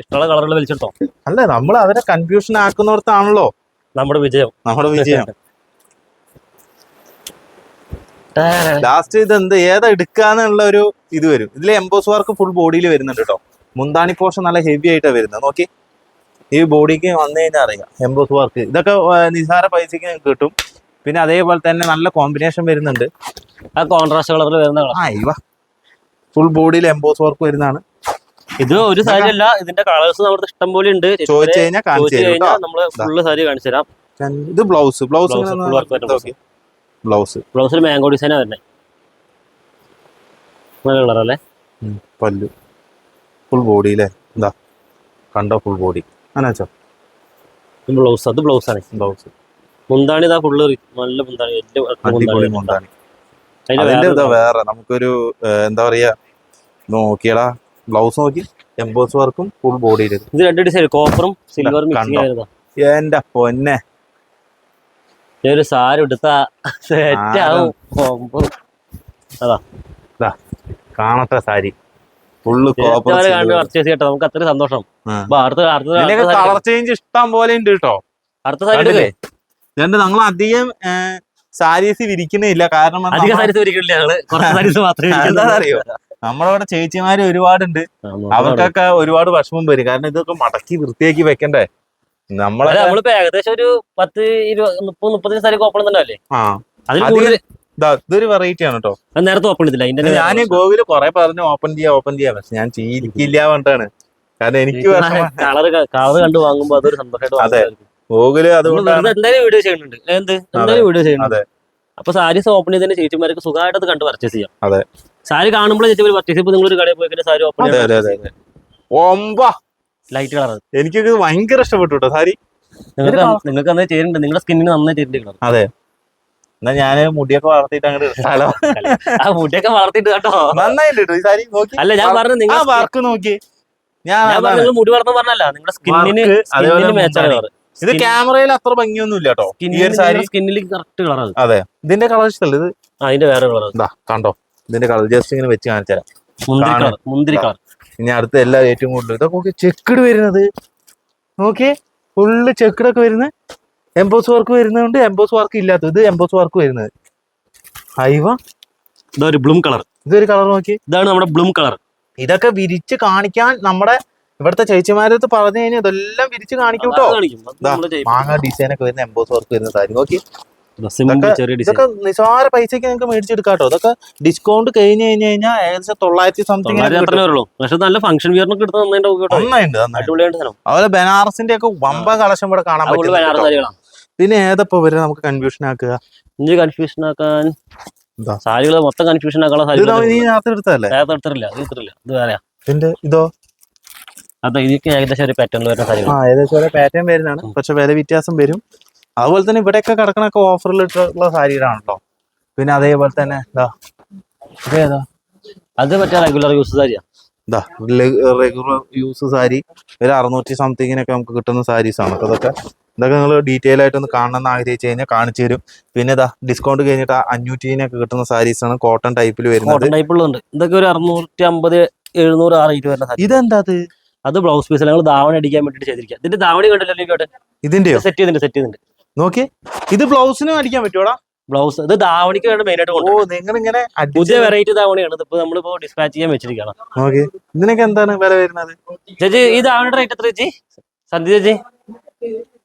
ഇഷ്ടമുള്ള കളറുകൾ വലിച്ചെടുത്തോ അല്ല നമ്മൾ അവരെ കൺഫ്യൂഷൻ ആക്കുന്നിടത്താണല്ലോ നമ്മുടെ വിജയം. നമ്മുടെ വിജയം. ലാസ്റ്റ് ഇത് എന്ത് ഏതാ എടുക്കാന്നുള്ള ഒരു ഇത് വരും. ഇതിൽ എംബോസ് വർക്ക് ഫുൾ ബോഡിയിൽ വരുന്നുണ്ട് കേട്ടോ. മുന്താണി പോർഷൻ നല്ല ഹെവി ആയിട്ടാണ് വരുന്നത്. നോക്കി. ഈ ബോഡിക്ക് വന്നു കഴിഞ്ഞാൽ അറിയാം. എംബോസ് വർക്ക് ഇതൊക്കെ നിസാര പൈസക്ക് നിങ്ങൾക്ക് കിട്ടും. പിന്നെ അതേപോലെ തന്നെ നല്ല കോമ്പിനേഷൻ വരുന്നുണ്ട്. ആ കോൺട്രാസ്റ്റ് കളറിൽ വരുന്ന ആ ഇവ. ഫുൾ ബോഡിയിൽ എംബോസ് വർക്ക് വരുന്നതാണ്. ഇത് ഒരു സാരി അല്ല ഇതിന്റെ കളേഴ്സ് നമ്മുടെ ഇഷ്ടം പോലെ ഉണ്ട്. ചോദിച്ചു കഴിഞ്ഞാൽ കാണിച്ചു കഴിഞ്ഞാൽ നമ്മൾ ഫുള്ള് സാരി കാണിച്ചു തരാം. ഇത് ബ്ലൗസ് ബ്ലൗസ് ബ്ലൗസ് ബ്ലൗസിൽ മാംഗോ ഡിസൈനാണ് വരുന്നത് നല്ല കളർ അല്ലേ? പല്ലു. ഫുൾ ബോഡിയിലെ എന്താ? കണ്ടോ ഫുൾ ബോഡി അങ്ങനെ ബ്ലൗസ് അത് ബ്ലൗസ് ആണ്. ബ്ലൗസ് മുന്താണി ഇതാ ഫുള്ള് നല്ല മുന്താണി അടിപൊളി മുന്താണി. അതിന്റെ ഇതാ വേറെ നമുക്കൊരു എന്താ പറയാ നോക്കിയടാ ബ്ലൗസ് നോക്കി എംബോസ് വർക്കും ഫുൾ ബോഡിയിൽ ഇത് രണ്ട് ഡിസൈൻ കോപ്പറും സിൽവറും മിക്സിംഗ് എന്റെ പൊന്നെ. ഒരു സാരി എടുത്താ സെറ്റ് ആവും. സാരി. കണ്ട് പർച്ചേസ് ചെയ്യട്ടെ? നമുക്ക് അത്ര സന്തോഷം. അപ്പൊ അടുത്ത അടുത്ത കളർ ചേഞ്ച് ഇഷ്ടം പോലെ ഉണ്ട് കേട്ടോ. അടുത്ത. രണ്ട് ഞങ്ങൾ അധികം സാരീസ് വിരിക്കുന്നില്ല. കാരണം അധികം സാരീസ് ഞങ്ങൾ. കുറച്ച് സാരീസ് മാത്രമേ എന്താ അറിയോ നമ്മളവിടെ ചേച്ചിമാര് ഒരുപാടുണ്ട്. അവർക്കൊക്കെ ഒരുപാട് വിഷമം വരും. കാരണം ഇതൊക്കെ മടക്കി വൃത്തിയാക്കി വെക്കണ്ടേ? നമ്മളെ നമ്മളിപ്പോ ഏകദേശം ഒരു പത്ത് ഇരുപത് മുപ്പത് മുപ്പത്തഞ്ച് സാരി ഓപ്പൺ തന്നെ അല്ലേ? ആ. അതിൽ ഇതൊരു വെറൈറ്റി ആണ് കേട്ടോ നേരത്തെ ഓപ്പൺ ചെയ്തില്ല. ഞാൻ ഗോവിൽ കുറെ പറഞ്ഞു ഓപ്പൺ ചെയ്യാ ഓപ്പൺ ചെയ്യാ. പക്ഷെ ഞാൻ ചെയ്യില്ല പറഞ്ഞിട്ടാണ്. കാരണം എനിക്ക് കളർ കളർ കണ്ട് വാങ്ങുമ്പോ അതൊരു സന്തോഷമായിട്ട് അതെ. ഗോകുൽ അതുകൊണ്ട് അതുകൊണ്ടാണ് എന്തായാലും വീഡിയോ ചെയ്യുന്നുണ്ട്. എന്ത്? എന്തായാലും വീഡിയോ ചെയ്യുന്നുണ്ട്. അപ്പൊ സാരീസ് ഓപ്പൺ ചെയ്തതിന് ചേച്ചിമാർക്ക് സുഖമായിട്ട് അത് കണ്ട് പർച്ചേസ് ചെയ്യാം. അതെ. സാരി കാണുമ്പോൾ ചേച്ചി പർച്ചേസ് ചെയ്യുമ്പോൾ നിങ്ങൾ ഒരു കടയിൽ പോയി സാരി ഓപ്പൺ ഒമ്പ! ലൈറ്റ് കളർ എനിക്കൊക്കെ ഇത് ഭയങ്കര ഇഷ്ടപ്പെട്ടു കേട്ടോ സാരി. നിങ്ങൾക്ക് നിങ്ങൾക്ക് അന്നേ ചേരുന്നുണ്ട് നിങ്ങളുടെ സ്കിന്നിന് നന്നായി ചേരുന്നുണ്ട് അതെ. എന്നാ ഞാൻ മുടിയൊക്കെ വളർത്തിട്ട് അങ്ങോട്ട് ഹലോ. ആ മുടിയൊക്കെ വളർത്തിട്ട് കേട്ടോ. നന്നായിട്ട് കേട്ടോ ഈ സാരി നോക്കി. അല്ല ഞാൻ പറഞ്ഞു ആ നിങ്ങൾ വർക്ക് നോക്കി. ഞാൻ ഞാൻ നിങ്ങൾ മുടി വളർന്നു പറഞ്ഞല്ല നിങ്ങളുടെ സ്കിന്നിന് അതേപോലെ സ്കിന്നിന് മാച്ചാണ് ഇത് ക്യാമറയിൽ അത്ര ഭംഗിയൊന്നും ഇല്ല കേട്ടോ. ഈ ഒരു സാരി സ്കിന്നിൽ കറക്റ്റ് കളർ അതെ. ഇതിന്റെ കളർ ഇഷ്ടമല്ല ഇത് അതിന്റെ വേറെ കളർ ഇതാ കണ്ടോ? ഇതിന്റെ കളർ. ജസ്റ്റ് ഇങ്ങനെ വെച്ച് കാണിച്ചു തരാം. മുന്തിരി. കളർ മുന്തിരി കളർ. ഇനി അടുത്ത എല്ലാ ഏറ്റവും കൂടുതൽ ഇതൊക്കെ നോക്കി ചെക്കിട് വരുന്നത്. നോക്കിയേ ഫുള്ള് ചെക്കിടൊക്കെ വരുന്നത്. എംബോസ് വർക്ക് വരുന്നതുകൊണ്ട് എംബോസ് വർക്ക് ഇല്ലാത്തത്. ഇത് എംബോസ് വർക്ക് വരുന്നത്. അയവ ഇതൊരു ബ്ലൂം കളർ ഇതൊരു കളർ നോക്കി. ഇതാണ് നമ്മുടെ ബ്ലൂം കളർ ഇതൊക്കെ വിരിച്ച് കാണിക്കാൻ നമ്മുടെ ഇവിടുത്തെ ചേച്ചിമാരത്ത് പറഞ്ഞു കഴിഞ്ഞാൽ ഇതെല്ലാം വിരിച്ച് കാണിക്കും കേട്ടോ മാങ്ങ ഡിസൈൻ ഒക്കെ വരുന്ന എംബോസ് വർക്ക് വരുന്ന സാരി നോക്കി. ഇതൊക്കെ നിസാര പൈസക്ക് നിങ്ങൾക്ക് മേടിച്ചെടുക്കാം കേട്ടോ ഇതൊക്കെ ഡിസ്കൗണ്ട് കഴിഞ്ഞ് കഴിഞ്ഞ് കഴിഞ്ഞാൽ ഏകദേശം തൊള്ളായിരത്തി സംതിങ് പക്ഷെ നല്ല ഫംഗ്ഷൻ വിയറിനൊക്കെ എടുത്ത് നന്നായിട്ട് അതുപോലെ ബനാറസിന്റെ ഒക്കെ വമ്പ കളക്ഷൻ ഇവിടെ കാണാൻ പറ്റും പിന്നെ ഏതപ്പോ വരെ നമുക്ക് കൺഫ്യൂഷൻ ആക്കുക? ഇനി കൺഫ്യൂഷൻ ആക്കാൻ സാരികൾ മൊത്തം കൺഫ്യൂഷൻ ആക്കാനുള്ള ഇതിന്റെ ഇതോ? അതെ ഇതൊക്കെ ഏകദേശം ഒരു പാറ്റേൺ വരുന്ന സാരികൾ ഏകദേശം ഒരു പാറ്റേൺ വരുന്നതാണ്. പക്ഷെ വില വ്യത്യാസം വരും. അതുപോലെ തന്നെ ഇവിടെയൊക്കെ കിടക്കണൊക്കെ ഓഫറിൽ ഇട്ടുള്ള സാരികളാണല്ലോ പിന്നെ അതേപോലെ തന്നെ ഇതാ. ഇതേതാ അത് മറ്റേ റെഗുലർ യൂസ് സാരിയാ. ഇതാ റെഗുലർ യൂസ് സാരി. ഒരു അറുന്നൂറ്റി സംതിങ്ങിനൊക്കെ നമുക്ക് കിട്ടുന്ന സാരീസ് ആണ്. അതൊക്കെ ഇതൊക്കെ നിങ്ങൾ ഡീറ്റെയിൽ ആയിട്ട് ഒന്ന് കാണണമെന്ന് ആഗ്രഹിച്ചു കഴിഞ്ഞാൽ കാണിച്ചു തരും. പിന്നെ ഇതാ ഡിസ്കൗണ്ട് കഴിഞ്ഞിട്ട് അഞ്ഞൂറ്റിനൊക്കെ കിട്ടുന്ന സാരീസ് ആണ് കോട്ടൺ ടൈപ്പിൽ വരുന്നത്. ഇതൊക്കെ ഒരു അറുന്നൂറ്റി അമ്പത് എഴുന്നൂറ് ആ റേറ്റ് വരുന്ന ഇതെന്താ അത്? അത് ബ്ലൗസ് പീസ് ഞങ്ങൾ ദാവണി അടിക്കാൻ വേണ്ടിട്ട് ചെയ്തിരിക്കുക ഇതിന്റെ ധാവണി കണ്ടല്ലോ ഇതിന്റെ സെറ്റ് ചെയ്തിട്ടുണ്ട് സെറ്റ് ചെയ്തിട്ടുണ്ട് നോക്കി ഇത് ബ്ലൗസിനും അടിക്കാൻ പറ്റുമോടാ ബ്ലൗസ് ഇത് ധാവണിക്ക് വേണ്ട മെയിൻ ആയിട്ട് ഓ നിങ്ങൾ ഇങ്ങനെ പുതിയ വെറൈറ്റി ധാവണിയാണ്. ഇതിപ്പോ നമ്മളിപ്പോ ഡിസ്പാച്ച് ചെയ്യാൻ വെച്ചിരിക്കണം നോക്കി ഇതിനൊക്കെ എന്താണ് വില വരുന്നത്? ചേച്ചി ഈ ധാവണിയുടെ റേറ്റ് എത്ര ചേച്ചി? സന്ധ്യ ചേച്ചി?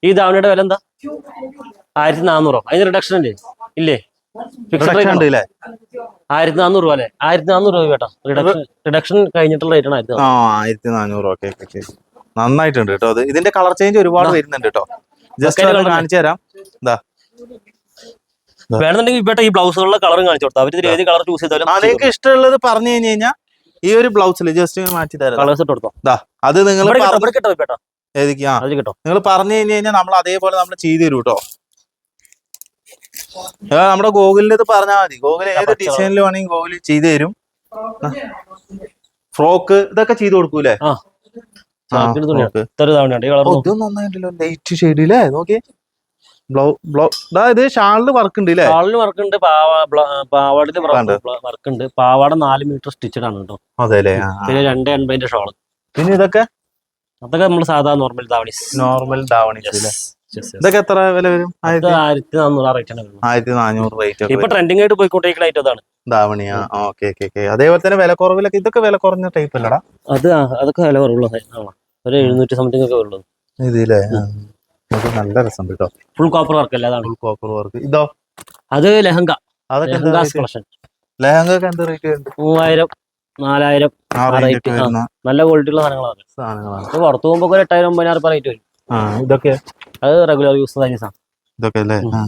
ഈ ധാവണിയുടെ വില എന്താ? ആയിരത്തി നാനൂറോ അതിന് റിഡക്ഷൻ അല്ലേ? ഇല്ലേ? ആയിരത്തി നാനൂറ് രൂപ അല്ലേ? ആയിരത്തി നാനൂറ് രൂപ കേട്ടോ. റിഡക്ഷൻ റിഡക്ഷൻ കഴിഞ്ഞിട്ടുള്ള റേറ്റ് ആണ് ആയിരത്തി നാനൂറ് ഓക്കെ നന്നായിട്ടുണ്ട് കേട്ടോ അത്. ഇതിന്റെ കളർ ചേഞ്ച് ഒരുപാട് വരുന്നുണ്ട് കേട്ടോ. ജസ്റ്റ് കാണിച്ചു തരാം. ഇതാ വേണമെന്നുണ്ടെങ്കിൽ ഇവിടെ ഈ ബ്ലൗസുകളുടെ കളറും കാണിച്ചു കൊടുത്താൽ അവർ ഏത് കളർ ചൂസ് ചെയ്താലും നിങ്ങൾക്ക് ഇഷ്ടമുള്ളത് പറഞ്ഞു കഴിഞ്ഞു കഴിഞ്ഞാൽ ഈ ഒരു ബ്ലൗസിൽ ജസ്റ്റ് മാറ്റി തരാം. കളേഴ്സ് ഇട്ട് കൊടുത്തോ? അത് നിങ്ങൾ കിട്ടോ? ഇവിടെ കിട്ടോ കേട്ടോ ഏതൊക്കെ ആ അതിൽ കിട്ടോ. നിങ്ങൾ പറഞ്ഞു കഴിഞ്ഞു കഴിഞ്ഞാൽ നമ്മൾ അതേപോലെ നമ്മൾ ചെയ്തു തരും കേട്ടോ നമ്മുടെ ഗൂഗിളിൽ ഇത് പറഞ്ഞാൽ മതി. ഗൂഗിൾ ഏത് ഡിസൈനിൽ വേണമെങ്കിൽ ഗൂഗിൾ ചെയ്തു തരും. ഫ്രോക്ക് ഇതൊക്കെ ചെയ്തു കൊടുക്കൂലേ? ഇത് നന്നായിട്ടല്ലോ. ലൈറ്റ് ഷെയ്ഡ് ഇല്ലേ? നോക്കി. ബ്ലൗ ബ്ലൗ ഇതാ ഷാളിൽ വർക്ക് ഉണ്ട് ഷാളിന് വർക്ക് ഉണ്ട്. പാവാടിന്. വർക്ക് ഉണ്ട്. പാവാട നാല് മീറ്റർ സ്റ്റിച്ചഡ് ആണ് കേട്ടോ. അതെ പിന്നെ രണ്ട് എൺപതിന്റെ ഷോൾ. പിന്നെ ഇതൊക്കെ? അതൊക്കെ നമ്മൾ സാധാ നോർമൽ ധാവണീസ് നോർമൽ yes. ഇതൊക്കെ എത്ര വില വരും? ആയിരത്തി നാനൂറ് റേറ്റ് ആയിരത്തി നാനൂറ് റേറ്റ് ഇപ്പൊ ട്രെൻഡിങ് ആയിട്ട് പോയിക്കൊണ്ടിരിക്കുന്ന ഐറ്റം അതാണ് ധാവണിയാ ഓക്കെ ഓക്കെ ഓക്കെ അതേപോലെ തന്നെ വില കുറവിലൊക്കെ ഇതൊക്കെ വില കുറഞ്ഞ ടൈപ്പ് അല്ലടാ അത് അതൊക്കെ വില കുറവുള്ള ഒരു എഴുന്നൂറ്റി സംതിങ് ഒക്കെ ഉള്ളത് ഇതില്ലേ നല്ല രസം കേട്ടോ. ഫുൾ കോപ്പർ വർക്ക് അല്ലേ അതാണ്? ഫുൾ കോപ്പർ വർക്ക് ഇതോ? അത് ലെഹങ്ക. അതൊക്കെ? കളക്ഷൻ എന്ത് റേറ്റ് മൂവായിരം. നാലായിരം റേറ്റ് നല്ല ക്വാളിറ്റി ഉള്ള സാധനങ്ങളാണ്. സാധനങ്ങളാണ് പുറത്ത് പോകുമ്പോൾ ഒരു എട്ടായിരം ഒമ്പതിനായിരം രൂപ റേറ്റ് വരും. ഇതൊക്കെ? അത് റെഗുലർ യൂസ് സാരീസാണ് ഇതൊക്കെ അല്ലേ? ഉം.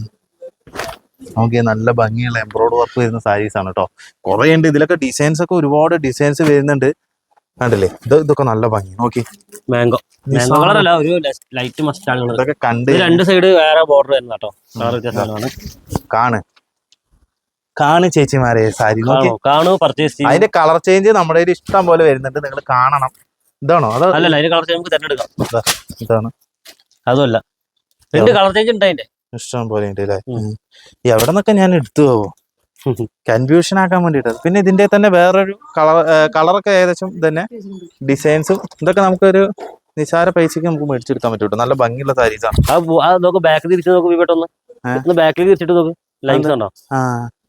നല്ല ഭംഗിയുള്ള എംബ്രോയ്ഡ് വർക്ക് വരുന്ന സാരീസ് ആണ് കേട്ടോ കുറെ ഉണ്ട്. ഇതിലൊക്കെ ഡിസൈൻസ് ഒക്കെ ഒരുപാട് ഡിസൈൻസ് വരുന്നുണ്ട്. കണ്ടില്ലേ? ഇത് ഇതൊക്കെ നല്ല ഭംഗി. നോക്കി. മാംഗോ മാംഗോ കളർ അല്ല ഒരു ലൈറ്റ് മസ്റ്റാണ് ഇതൊക്കെ കണ്ട് രണ്ട് സൈഡ് വേറെ ബോർഡർ വരുന്ന കേട്ടോ കാണ്. കാണ് ചേച്ചിമാരെ സാരി. കാണു പർച്ചേസ് അതിന്റെ കളർ ചേഞ്ച് നമ്മുടെ ഒരു ഇഷ്ടം പോലെ വരുന്നുണ്ട്. നിങ്ങൾ കാണണം. ഇതാണോ? അതോ അല്ലല്ല അതിന്റെ കളർ ചേഞ്ച് നമുക്ക് തിരഞ്ഞെടുക്കാം. ഇതാണ്. അതുമല്ല. രണ്ട് കളർ ചേഞ്ച് ഉണ്ട് അതിന്റെ. ഇഷ്ടം പോലെ ഉണ്ട് അല്ലേ. എവിടെ നിന്നൊക്കെ ഞാൻ എടുത്തു പോവോ കൺഫ്യൂഷൻ ആക്കാൻ വേണ്ടിട്ട് പിന്നെ ഇതിന്റെ തന്നെ വേറൊരു കളർ കളറൊക്കെ ഏകദേശം തന്നെ ഡിസൈൻസും ഇതൊക്കെ നമുക്കൊരു നിസാര പൈസക്ക് നമുക്ക് മേടിച്ചെടുക്കാൻ പറ്റും നല്ല ഭംഗിയുള്ള സാരീസാണ് നോക്ക് ബാക്കിൽ തിരിച്ച് നോക്ക് ബാക്കിൽ തിരിച്ചിട്ട് നോക്ക്. ലൈൻസ് ഉണ്ടോ ആ.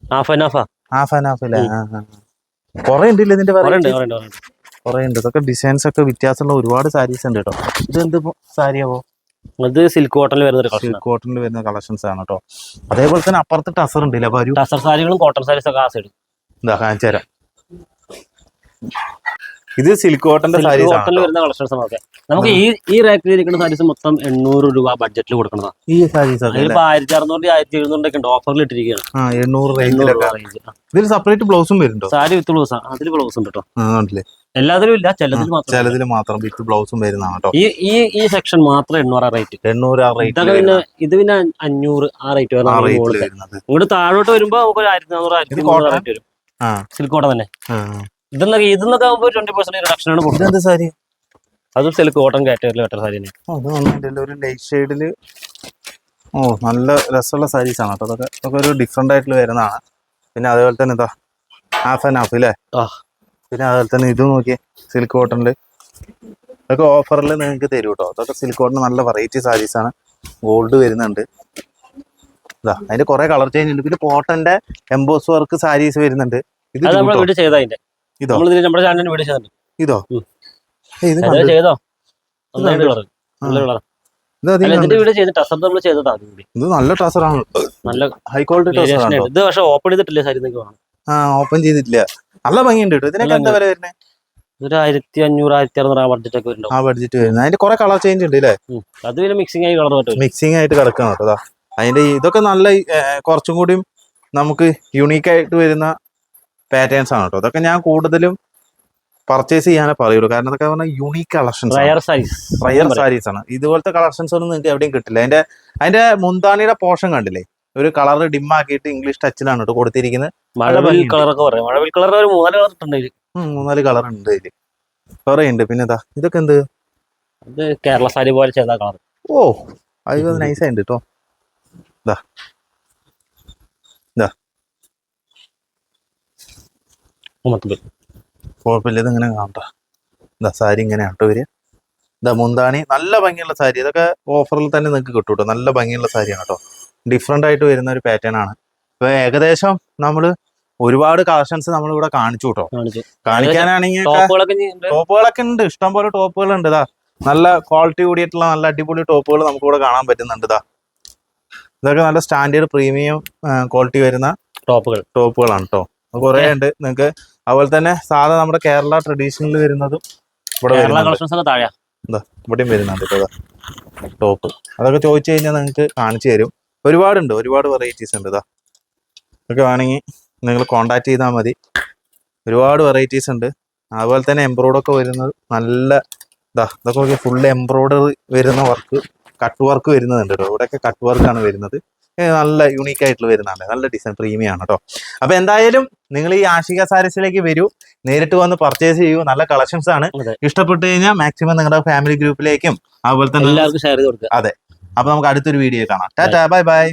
ഹാഫ് ആൻഡ് ഹാഫാ ഹാഫ് ആൻഡ് ഹാഫ് അല്ലേ കുറെ ഉണ്ടല്ലേ ഇതിന്റെ കുറെ ഉണ്ട് ഉണ്ട് ഉണ്ട്. ഉണ്ട്. ഇതൊക്കെ ഡിസൈൻസ് ഒക്കെ വ്യത്യാസമുള്ള ഒരുപാട് സാരീസ് ഉണ്ട് കേട്ടോ. ഇത് എന്ത് സാരിയാവോ അത് സിൽക്ക് കോട്ടണിൽ വരുന്ന കളക്ഷൻ കോട്ടണിൽ വരുന്ന കളക്ഷൻസ് ആണ് കേട്ടോ. അതേപോലെ തന്നെ അപ്പുറത്ത് ടസർ ഉണ്ടല്ലേ അപ്പൊ ഒരു ടസർ സാരികളും കോട്ടൺ സാരീസ് ഒക്കെ ആ സൈഡ് ഇതാ കാണിച്ചു തരാം ഇത് സിൽക്ക് കോട്ടന്റെ സാരി. വരുന്ന കളക്ഷൻസ് ഒക്കെ നമുക്ക് ഈ ഈ റാക്കിൽ ഇരിക്കുന്ന സാരീസ് മൊത്തം എണ്ണൂറ് രൂപ ബഡ്ജറ്റിൽ കൊടുക്കുന്നതാണ് ഈ സാരീസ്? അതിലിപ്പോ ആയിരത്തി അറുന്നൂറ് ആയിരത്തി എഴുന്നൂറൊക്കെ ഉണ്ട്. ഓഫറിൽ ഇട്ടിരിക്കുകയാണ് എണ്ണൂറ് ഇതിൽ സെപ്പറേറ്റ് ബ്ലൗസും വരുന്നുണ്ടോ? സാരി വിത്ത് ബ്ലൗസ് അതിൽ ബ്ലൗസ് ഉണ്ട് കേട്ടോ എല്ലാത്തിലും ഇല്ല ചിലതിൽ മാത്രം. ചിലതിൽ മാത്രം വിത്ത് ബ്ലൗസും വരുന്നതാണ് കേട്ടോ ഈ ഈ ഈ സെക്ഷൻ മാത്രം എണ്ണൂറ് റേറ്റ് എണ്ണൂറ് ആ റേറ്റ് ഇതൊക്കെ പിന്നെ ഇത് പിന്നെ അഞ്ഞൂറ് ആ റേറ്റ് വരുന്നത്. ഇങ്ങോട്ട് താഴോട്ട് വരുമ്പോ നമുക്ക് ഒരു ആയിരത്തി നാനൂറ് ആയിരത്തി മുന്നൂറ്? റേറ്റ് വരും. ആ. സിൽക്ക് കോട്ടൺ തന്നെ. ഇതെന്നൊക്കെ ഇതെന്നൊക്കെ ആകുമ്പോൾ ട്വന്റി പെർസെന്റ് റിഡക്ഷൻ ആണ് കൊടുക്കുന്നത്. ഇതെന്ത് സാരി? അതും സിൽക്ക് കോട്ടൺ കാറ്റഗറിയിൽ വെട്ടർ സാരി തന്നെ ഓ, അത് നന്നായിട്ടല്ലേ ഒരു ലൈറ്റ് ഷെയ്ഡിൽ ഓ നല്ല രസമുള്ള സാരീസ് ആണ് കേട്ടോ. അതൊക്കെ അതൊക്കെ ഒരു ഡിഫറെന്റ് ആയിട്ടുള്ള വരുന്നതാണ്. പിന്നെ അതേപോലെ തന്നെ എന്താ ഹാഫ് ആൻഡ് ഹാഫ് അല്ലേ ആ. പിന്നെ അതുപോലെ തന്നെ ഇത് നോക്കിയേ സിൽക്ക് കോട്ടണിൽ അതൊക്കെ ഓഫറിൽ നിങ്ങൾക്ക് തരും കേട്ടോ അതൊക്കെ സിൽക്ക് കോട്ടൺ നല്ല വെറൈറ്റി സാരീസ് ആണ്. ഗോൾഡ് വരുന്നുണ്ട്. ഇതാ അതിന്റെ കുറെ കളർ ചേഞ്ച് ഉണ്ട്. പിന്നെ കോട്ടന്റെ എംബോസ് വർക്ക് സാരീസ് വരുന്നുണ്ട്. ഇത് ചെയ്താ അതിന്റെ. ഇതോ? നമ്മൾ ഇതിന് നമ്മുടെ ചാനലിന് വീഡിയോ ചെയ്തിട്ടുണ്ട് ഇതോ? ചെയ്തോ? ഇതിന്റെ വീഡിയോ ചെയ്ത് ടസർ നമ്മൾ ചെയ്തതാ ഇത് നല്ല ടസറാണ്. നല്ല ഹൈ ക്വാളിറ്റി. ഇത് പക്ഷെ ഓപ്പൺ ചെയ്തിട്ടില്ല സാരി ആ ഓപ്പൺ ചെയ്തിട്ടില്ല. നല്ല ഭംഗിയുണ്ട് കേട്ടോ. ഇതിനൊക്കെ എന്താ വില വരുന്നത് ഒരു ആയിരത്തി അഞ്ഞൂറ് ആയിരത്തി അറുന്നൂറ് ആ ബഡ്ജറ്റ് ഒക്കെ ആ ബഡ്ജറ്റ് വരുന്നത്. അതിന്റെ കുറെ കളർ ചേഞ്ച് ഉണ്ട് അല്ലേ. അത് പിന്നെ മിക്സിംഗ് ആയി കളർ പറ്റും മിക്സിംഗ് ആയിട്ട് കിടക്കണം കേട്ടോ. അതിന്റെ ഇതൊക്കെ നല്ല കുറച്ചും കൂടിയും നമുക്ക് യുണീക്ക് ആയിട്ട് വരുന്ന പാറ്റേൺസ് ആണ് കേട്ടോ. അതൊക്കെ ഞാൻ കൂടുതലും പർച്ചേസ് ചെയ്യാനേ പറയുള്ളൂ. കാരണം ഇതൊക്കെ പറഞ്ഞാൽ യുണീക്ക് കളക്ഷൻസ് റയർ സാരീസ് ആണ്. ഇതുപോലത്തെ കളക്ഷൻസ് ഒന്നും നിങ്ങൾക്ക് എവിടെയും കിട്ടില്ല. അതിന്റെ അതിന്റെ മുന്താണിയുടെ പോർഷൻ കണ്ടില്ലേ? ഒരു കളർ ഡിം ആക്കിയിട്ട് ഇംഗ്ലീഷ് ടച്ചിലാണ് കേട്ടോ കൊടുത്തിരിക്കുന്നത്. മഴവിൽ കളറൊക്കെ കളർ ഒക്കെ പറയാം. മഴവിൽ കളർ ഒരു മൂന്നാൽ കളർ ഉണ്ട് മൂന്നാൽ കളർ ഉണ്ട് ഇതിൽ പിന്നെ ഇതാ ഇതൊക്കെ എന്ത്? ഇത് കേരള സാരി പോലെ ചെയ്ത കളർ ഓ അത് നൈസ് ആയിട്ട് കേട്ടോ. ഇതാ മൊത്തത്തിൽ കുഴപ്പമില്ല ഇതിങ്ങനെ കാണട്ടെ ഇതാ സാരി ഇങ്ങനെ ആട്ടോ ഇവർ. ഇതാ മുന്താണി നല്ല ഭംഗിയുള്ള സാരി. ഇതൊക്കെ ഓഫറിൽ തന്നെ നിങ്ങൾക്ക് കിട്ടും കേട്ടോ നല്ല ഭംഗിയുള്ള സാരിയാണ് കേട്ടോ ഡിഫറെന്റ് ആയിട്ട് വരുന്ന ഒരു പാറ്റേൺ ആണ്. ഇപ്പൊ ഏകദേശം നമ്മൾ ഒരുപാട് കളക്ഷൻസ് നമ്മളിവിടെ കാണിച്ചു കേട്ടോ കാണിക്കാനാണെങ്കിൽ ടോപ്പുകളൊക്കെ ഉണ്ട്. ഉണ്ട്. ഇഷ്ടംപോലെ ടോപ്പുകൾ ഉണ്ട്. ഇതാ നല്ല ക്വാളിറ്റി കൂടിയിട്ടുള്ള നല്ല അടിപൊളി ടോപ്പുകൾ നമുക്ക് ഇവിടെ കാണാൻ പറ്റുന്നുണ്ട്. ഇതാ ഇതൊക്കെ നല്ല സ്റ്റാൻഡേർഡ് പ്രീമിയം ക്വാളിറ്റി വരുന്ന ടോപ്പുകൾ ടോപ്പുകളാണ് കേട്ടോ കുറെ ഉണ്ട്. നിങ്ങൾക്ക് അതുപോലെ തന്നെ സാധാ നമ്മുടെ കേരള ട്രഡീഷണൽ വരുന്നതും ഇവിടെ ഇവിടെയും വരുന്നുണ്ട് കേട്ടോ ടോപ്പ് അതൊക്കെ ചോദിച്ചു കഴിഞ്ഞാൽ നിങ്ങൾക്ക് കാണിച്ചു തരും. ഒരുപാടുണ്ട് ഒരുപാട് വെറൈറ്റീസ് ഉണ്ട് ഇതാ ഇതൊക്കെ വേണമെങ്കിൽ നിങ്ങൾ കോണ്ടാക്ട് ചെയ്താൽ മതി. ഒരുപാട് വെറൈറ്റീസ് ഉണ്ട്. അതുപോലെ തന്നെ എംബ്രോയ്ഡ് ഒക്കെ വരുന്നത് നല്ല ഇതാ ഇതൊക്കെ നോക്കിയാൽ ഫുൾ എംബ്രോയ്ഡറി വരുന്ന വർക്ക് കട്ട് വർക്ക് വരുന്നുണ്ട് കേട്ടോ. ഇവിടെയൊക്കെ കട്ട് വർക്കാണ് വരുന്നത്. നല്ല യുണീക്കായിട്ടുള്ള ആയിട്ടുള്ള വരുന്നുണ്ട്. നല്ല ഡിസൈൻ പ്രീമിയം ആണ് കേട്ടോ. അപ്പൊ എന്തായാലും നിങ്ങൾ ഈ ആഷിക സാരീസിലേക്ക് വരൂ. നേരിട്ട് വന്ന് പർച്ചേസ് ചെയ്യൂ. നല്ല കളക്ഷൻസ് ആണ്. ഇഷ്ടപ്പെട്ടു കഴിഞ്ഞാൽ മാക്സിമം നിങ്ങളുടെ ഫാമിലി ഗ്രൂപ്പിലേക്കും അതുപോലെ തന്നെ എല്ലാവർക്കും ഷെയർ ചെയ്ത് കൊടുക്കുക. അപ്പൊ നമുക്ക് അടുത്തൊരു വീഡിയോ കാണാം. Tata bye bye